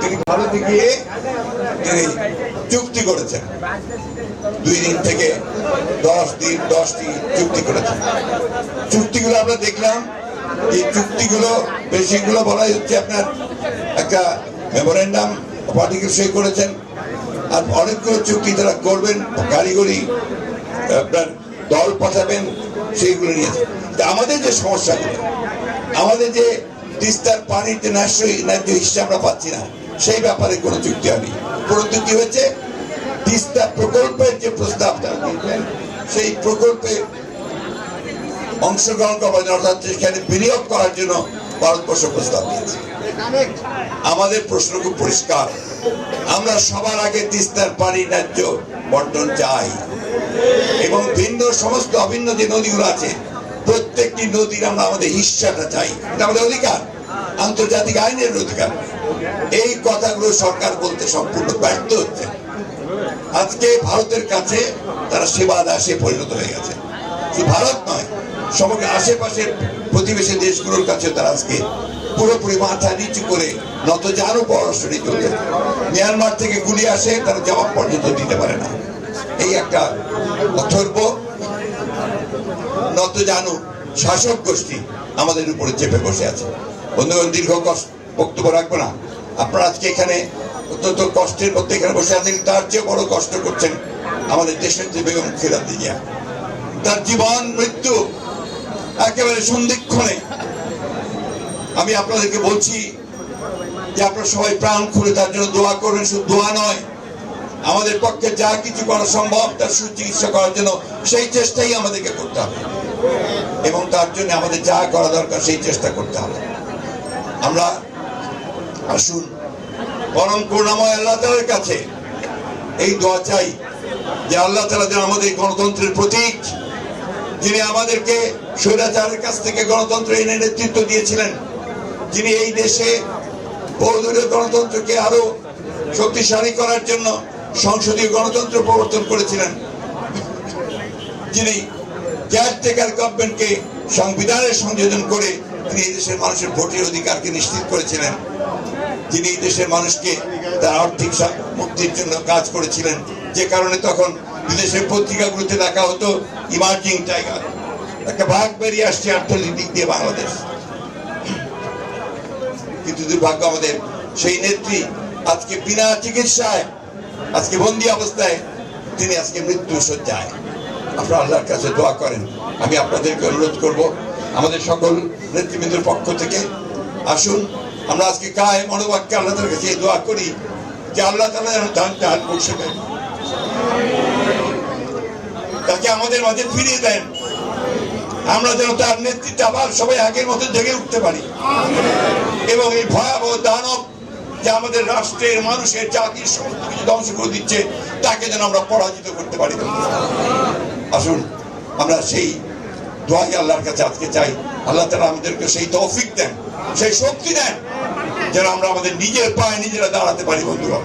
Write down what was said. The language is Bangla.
তিনি ভারতে গিয়ে তিনি চুক্তি করেছেন। দুই দিন থেকে দশ দিন দশটি চুক্তি করেছেন। চুক্তিগুলো আমরা দেখলাম, এই চুক্তিগুলো বেশিগুলো বলা হচ্ছে আপনার একটা মেমোরেন্ডাম পার্টিকে সই করেছেন। আর অনেকগুলো চুক্তি তারা করবেন কারিগরি আপনার দল পাঠাবেন, সেইগুলো নিয়েছে তা আমাদের যে সমস্যাগুলো আমাদের যে তিস্তার পানির যে ন্যায্য ন্যায্য হিসেবে আমরা পাচ্ছি না, সেই ব্যাপারে কোনো চুক্তি হয়নি। পরন্তু কি হয়েছে? তিস্তা প্রকল্পের যে প্রস্তাব সেই প্রকল্পে অংশগ্রহণ করার জন্য, অর্থাৎ সেখানে বিনিয়োগ করার জন্য ভারতবর্ষ প্রস্তাব দিয়েছে। আমাদের প্রশ্ন খুব পরিষ্কার। আমরা সবার আগে তিস্তার পানি ন্যায্য বন্টন চাই। এবং ভিন্ন সমস্ত অভিন্ন যে নদীগুলো আছে, প্রত্যেকটি নদীর আমরা আমাদের হিস্সাটা চাই। এটা আমাদের অধিকার, আন্তর্জাতিক আইনের অধিকার। এই কথাগুলো সরকার বলতে সম্পূর্ণ ব্যর্থ হচ্ছে। আজকে ভারতের কাছে তারা সেবা দাসে পরিণত হয়ে গেছে। ভারত নয়, সমগ্র আশেপাশের প্রতিবেশী দেশগুলোর কাছে তারা আজকে পুরোপুরি মাথা নিচু করে নত জানু পররাষ্ট্রী চলছে। মিয়ানমার থেকে গুলি আসে, তারা জবাব পর্যন্ত দিতে পারে না। এই একটা অথর্ব নত জানু শাসক গোষ্ঠী আমাদের উপরে চেপে বসে আছে। বন্ধুগণ, দীর্ঘ কষ্ট বক্তব্য রাখব না। আপনারা আজকে এখানে অত্যন্ত কষ্টের মধ্যে এখানে বসে আছেন তার চেয়ে বড় কষ্ট করছেন আমাদের দেশের যে বেগম খেলাতে গিয়া তার জীবন, মৃত্যু একেবারে সন্ধিক্ষণে আমি আপনাদেরকে বলছি যে আপনারা সবাই প্রাণ খুলে তার জন্য দোয়া করবেন, শুধু দোয়া নয় আমাদের পক্ষে যা কিছু করা সম্ভব, তার সুচিকিৎসা করার জন্য সেই চেষ্টাই আমাদেরকে করতে হবে। এবং তার জন্য আমাদের যা করা দরকার সেই চেষ্টা করতে হবে। আমরা আসুন, পরম করুণাময় আল্লাহ তালার কাছে এই দোয়া চাই যে আল্লাহ তালা যেন আমাদের গণতন্ত্রের প্রতীক, যিনি আমাদেরকে স্বৈরাচারের কাছ থেকে গণতন্ত্র এনে নেতৃত্ব দিয়েছিলেন, যিনি এই দেশে বহুদলীয় গণতন্ত্রকে আরও শক্তিশালী করার জন্য সংসদীয় গণতন্ত্র প্রবর্তন করেছিলেন। যিনি কেয়ারটেকার গভর্নমেন্টকে সংবিধানের সংযোজন করে তিনি এই দেশের মানুষের ভোটের অধিকারকে নিশ্চিত করেছিলেন। যিনি এই দেশের মানুষকে তার আর্থিক মুক্তির জন্য কাজ করেছিলেন। যে কারণে তখন বিদেশের পত্রিকাগুলোতে দেখা হতো ইমার্জিং টাইগার একটা ভাগ বেরিয়ে আসছে অর্থনৈতিক দিয়ে বাংলাদেশ। কিন্তু দুর্ভাগ্য আমাদের সেই নেত্রী আজকে বিনা চিকিৎসায় আজকে বন্দি অবস্থায়, তিনি আজকে মৃত্যু সজ্জায়। আপনারা আল্লাহর কাছে দোয়া করেন। আমি আপনাদেরকে অনুরোধ করব, আমাদের সকল নেতৃবৃন্দের পক্ষ থেকে আসুন, আমরা আজকে কায় মনোবাক্যে আল্লাহ তালার কাছে দোয়া করি যে আল্লাহ তালা যেন ধান চাল পৌঁছে দেন। তাকে আমাদের মাঝে ফিরিয়ে দেন। আমরা যেন তার নেতৃত্বে আবার সবাই আগের মতো জেগে উঠতে পারি। এবং এই ভয়াবহ দানব যে আমাদের রাষ্ট্রের মানুষের জাতির সমস্ত কিছু ধ্বংস করে দিচ্ছে, তাকে যেন আমরা পরাজিত করতে পারি। আসুন, আমরা সেই দোয়াই আল্লাহর কাছে আজকে চাই। আল্লাহ তারা আমাদেরকে সেই তৌফিক দেন, সেই শক্তি দেন, যেন আমরা আমাদের নিজের পায়ে নিজেরা দাঁড়াতে পারি বন্ধুরা।